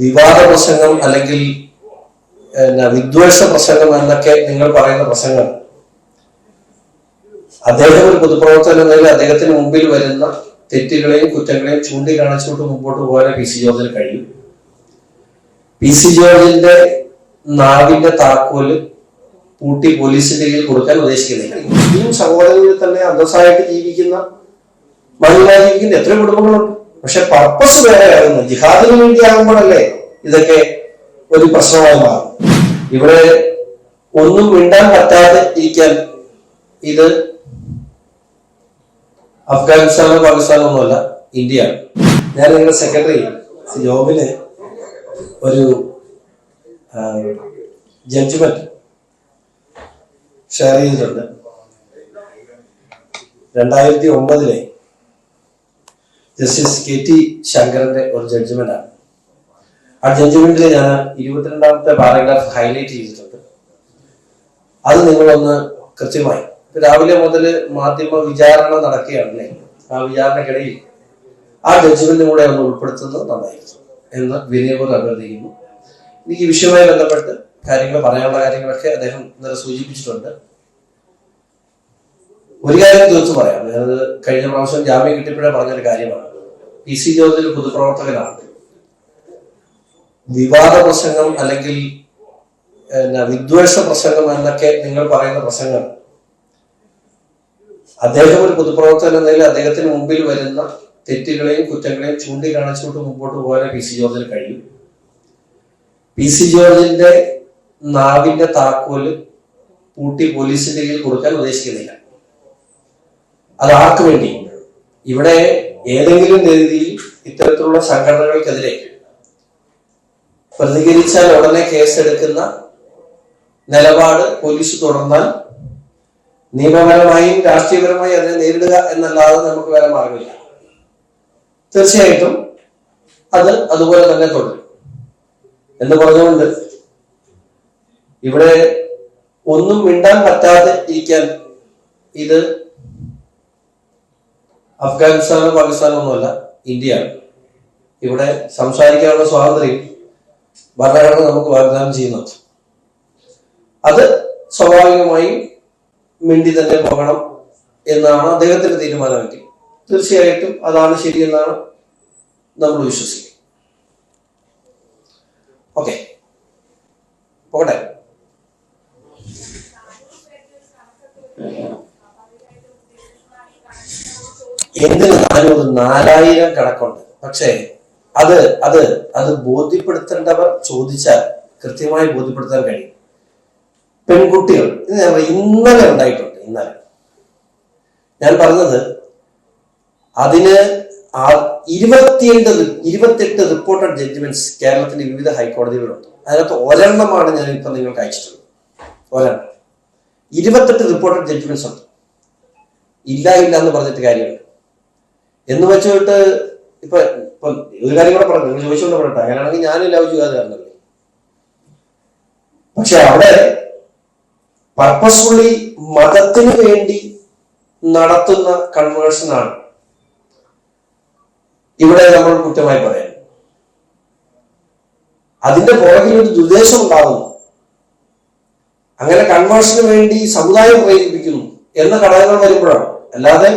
വിവാദ പ്രസംഗം അല്ലെങ്കിൽ വിദ്വേഷ പ്രസംഗം എന്നൊക്കെ നിങ്ങൾ പറയുന്ന പ്രസംഗം. അദ്ദേഹം ഒരു പൊതുപ്രവർത്തകൻ എന്നതിൽ അദ്ദേഹത്തിന് മുമ്പിൽ വരുന്ന തെറ്റുകളെയും കുറ്റങ്ങളെയും ചൂണ്ടിക്കാണിച്ചുകൊണ്ട് മുമ്പോട്ട് പോകാൻ പി സി ജോർജിന് കഴിയും. പി സി ജോർജിന്റെ നാവിന്റെ താക്കോൽ പൂട്ടി പോലീസിന്റെ കയ്യിൽ കൊടുക്കാൻ ഉദ്ദേശിക്കുന്നില്ല. ഇനിയും സഹോദരങ്ങളിൽ തന്നെ അന്തസ്സായിട്ട് ജീവിക്കുന്ന മനുഷ്യരായി ജീവിക്കുന്ന എത്ര കുടുംബങ്ങളുണ്ട്. പക്ഷെ പർപ്പസ് വേറെ ആകുന്നു ജിഹാദിന് വേണ്ടി ആകുമ്പോഴല്ലേ ഇതൊക്കെ ഒരു പ്രശ്നമായി മാറും. ഇവിടെ ഒന്നും മിണ്ടാൻ പറ്റാതെ ഇരിക്കാൻ ഇത് അഫ്ഗാനിസ്ഥാനോ പാകിസ്ഥാനോ ഒന്നുമല്ല ഇന്ത്യയാണ് ഞാൻ നിങ്ങളുടെ സെക്രട്ടറി ജോബിന് ഒരു ജഡ്ജ്മെന്റ് ഷെയർ ചെയ്തിട്ടുണ്ട്. രണ്ടായിരത്തി ഒമ്പതിലെ ജസ്റ്റിസ് കെ ടി ശങ്കറിന്റെ ഒരു ജഡ്ജ്മെന്റ് ആണ്. ആ ജഡ്ജ്മെന്റിൽ ഞാൻ ഇരുപത്തിരണ്ടാമത്തെ പാരഗ്രാഫ് ഹൈലൈറ്റ് ചെയ്തിട്ടുണ്ട്. അത് നിങ്ങളൊന്ന് കൃത്യമായി. രാവിലെ മുതൽ മാധ്യമ വിചാരണ നടക്കുകയാണല്ലേ? ആ വിചാരണക്കിടയിൽ ആ ജഡ്ജ്മെന്റ് കൂടെ ഒന്ന് ഉൾപ്പെടുത്തുന്നത് നന്നായിരിക്കും എന്ന് വിനയപൂർവം അഭ്യർത്ഥിക്കുന്നു. എനിക്ക് വിഷയവുമായി ബന്ധപ്പെട്ട് കാര്യങ്ങൾ പറയാനുള്ള കാര്യങ്ങളൊക്കെ അദ്ദേഹം ഇന്നലെ സൂചിപ്പിച്ചിട്ടുണ്ട്. ഒരു കാര്യം തീർച്ചു പറയാം. ഞാനത് കഴിഞ്ഞ പ്രാവശ്യം ജാമ്യം കിട്ടിയപ്പോഴേ പറഞ്ഞൊരു കാര്യമാണ്. പി സി ജോർജ് ഒരു പൊതുപ്രവർത്തകനാണ്. വിവാദ പ്രസംഗം അല്ലെങ്കിൽ വിദ്വേഷ പ്രസംഗം എന്നൊക്കെ നിങ്ങൾ പറയുന്ന പ്രസംഗം. അദ്ദേഹം ഒരു പൊതുപ്രവർത്തകൻ എന്ന നിലയിൽ അദ്ദേഹത്തിന് മുമ്പിൽ വരുന്ന തെറ്റുകളെയും കുറ്റങ്ങളെയും ചൂണ്ടിക്കാണിച്ചുകൊണ്ട് മുമ്പോട്ട് പോകാൻ പി സി ജോർജിന് കഴിയും. പി സി ജോർജിന്റെ നാവിന്റെ താക്കോൽ പൂട്ടി പോലീസിന്റെ കയ്യിൽ കൊടുക്കാൻ ഉദ്ദേശിക്കുന്നില്ല. അത് ആർക്ക് വേണ്ടി? ഇവിടെ ഏതെങ്കിലും രീതിയിൽ ഇത്തരത്തിലുള്ള സംഘടനകൾക്കെതിരെ പ്രതികരിച്ചാൽ ഉടനെ കേസെടുക്കുന്ന നിലപാട് പോലീസ് തുടർന്നാൽ നിയമപരമായും രാഷ്ട്രീയപരമായും അതിനെ നേരിടുക എന്നല്ലാതെ നമുക്ക് വേറെ മാർഗമില്ല. തീർച്ചയായിട്ടും അത് അതുപോലെ തന്നെ തുടരും. എന്ന് പറഞ്ഞുകൊണ്ട് ഇവിടെ ഒന്നും മിണ്ടാൻ പറ്റാതെ ഇരിക്കാൻ ഇത് അഫ്ഗാനിസ്ഥാനോ പാകിസ്ഥാനോ ഒന്നുമല്ല ഇന്ത്യയാണ് ഇവിടെ സംസാരിക്കാനുള്ള സ്വാതന്ത്ര്യം ഭരണഘടന നമുക്ക് വാഗ്ദാനം ചെയ്യുന്നത് അത് സ്വാഭാവികമായും മിണ്ടി തന്നെ പോകണം എന്നാണ് അദ്ദേഹത്തിന്റെ തീരുമാനമെങ്കിൽ തീർച്ചയായിട്ടും അതാണ് ശരിയെന്നാണ് നമ്മൾ വിശ്വസിക്കുന്നത്. ഓക്കെ. പോകട്ടെ. എന്തിന് നാനൂറ് നാലായിരം കണക്കുണ്ട്. പക്ഷേ അത് അത് അത് ബോധ്യപ്പെടുത്തേണ്ടവർ ചോദിച്ചാൽ കൃത്യമായി ബോധ്യപ്പെടുത്താൻ കഴിയും. പെൺകുട്ടികൾ ഇന്നലെ ഉണ്ടായിട്ടുണ്ട് ഇന്നലെ. ഞാൻ പറഞ്ഞത് അതിന് ഇരുപത്തിയെട്ട് ഇരുപത്തെട്ട് റിപ്പോർട്ടഡ് ജഡ്ജ്മെന്റ്സ് കേരളത്തിന്റെ വിവിധ ഹൈക്കോടതികളുണ്ട് അതിനകത്ത് ഒരെണ്ണമാണ് ഞാൻ ഇപ്പൊ നിങ്ങൾക്ക് അയച്ചിട്ടുള്ളത്. ഒരെണ്ണം. ഇരുപത്തെട്ട് റിപ്പോർട്ടഡ് ജഡ്ജ്മെന്റ്സ് ഉണ്ട്. ഇല്ല ഇല്ല എന്ന് പറഞ്ഞിട്ട് കാര്യമുണ്ട് എന്ന് വെച്ചിട്ട് ഇപ്പൊ ഇപ്പൊ ഒരു കാര്യം കൂടെ പറഞ്ഞു നിങ്ങൾ ചോദിച്ചുകൊണ്ട് പറയട്ടെ. അങ്ങനെയാണെങ്കിൽ ഞാനും ലവ് ചെയ്യാതെ പക്ഷെ അവിടെ പർപ്പസ്ഫുള്ളി മതത്തിന് വേണ്ടി നടത്തുന്ന കൺവേഴ്സൺ ആണ്. ഇവിടെ നമ്മൾ കുറ്റമായി പറയാൻ അതിന്റെ പുറകിൽ ഒരു ദുദ്ദേശം ഉണ്ടാകുന്നു. അങ്ങനെ കൺവേഴ്സിന് വേണ്ടി സമുദായം പ്രേരിപ്പിക്കുന്നു എന്ന ഘടകങ്ങൾ വരുമ്പോഴാണ്. അല്ലാതെ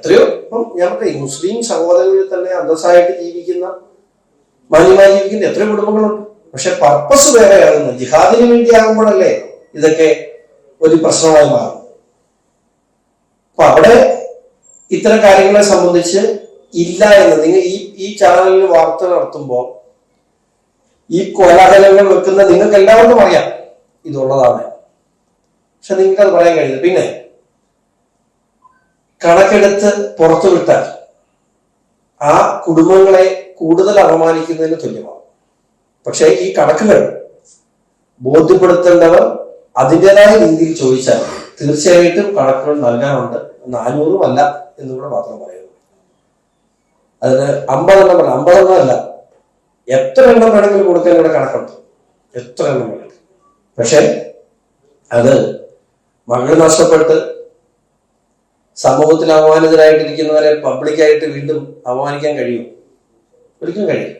എത്രയോ ഇപ്പം ഞാൻ പറയും മുസ്ലിം സഹോദരങ്ങളിൽ തന്നെ അന്തസ്സായിട്ട് ജീവിക്കുന്ന മാന്യമായി ജീവിക്കുന്ന എത്രയോ കുടുംബങ്ങളുണ്ട്. പക്ഷെ പർപ്പസ് വേറെ ജിഹാദിന് വേണ്ടി ആകുമ്പോഴല്ലേ ഇതൊക്കെ ഒരു പ്രശ്നമായി മാറും. അപ്പൊ അവിടെ ഇത്തരം കാര്യങ്ങളെ സംബന്ധിച്ച് ഇല്ല എന്ന് നിങ്ങൾ ഈ ഈ ചാനലിൽ വാർത്ത നടത്തുമ്പോൾ ഈ കോലാഹലങ്ങൾ വെക്കുന്ന നിങ്ങൾക്ക് എല്ലാവർക്കും അറിയാം. ഇതുള്ളതാണ്. പക്ഷെ നിങ്ങൾക്ക് അത് പറയാൻ കഴിയില്ല. പിന്നെ കണക്കെടുത്ത് പുറത്തുവിട്ടാൽ ആ കുടുംബങ്ങളെ കൂടുതൽ അപമാനിക്കുന്നതിന് തുല്യമാണ് പക്ഷേ ഈ കണക്കുകൾ ബോധ്യപ്പെടുത്തേണ്ടവർ അതിന്റെതായ രീതിയിൽ ചോദിച്ചാൽ തീർച്ചയായിട്ടും കണക്കുകൾ നൽകാനുണ്ട് നാനൂറും അല്ല എന്നുകൂടെ മാത്രം പറയുന്നു. അതിന് അമ്പതെണ്ണം വേണം അമ്പതെണ്ണം അല്ല. എത്ര എണ്ണം വേണമെങ്കിലും കൊടുക്കാൻ ഇവിടെ കണക്കുണ്ട്. എത്ര എണ്ണം വേണമെങ്കിലും. പക്ഷെ അത് മകൾ നഷ്ടപ്പെട്ട് സമൂഹത്തിൽ അപമാനിതരായിട്ടിരിക്കുന്നവരെ പബ്ലിക്കായിട്ട് വീണ്ടും അപമാനിക്കാൻ കഴിയും? ഒരിക്കലും കഴിയും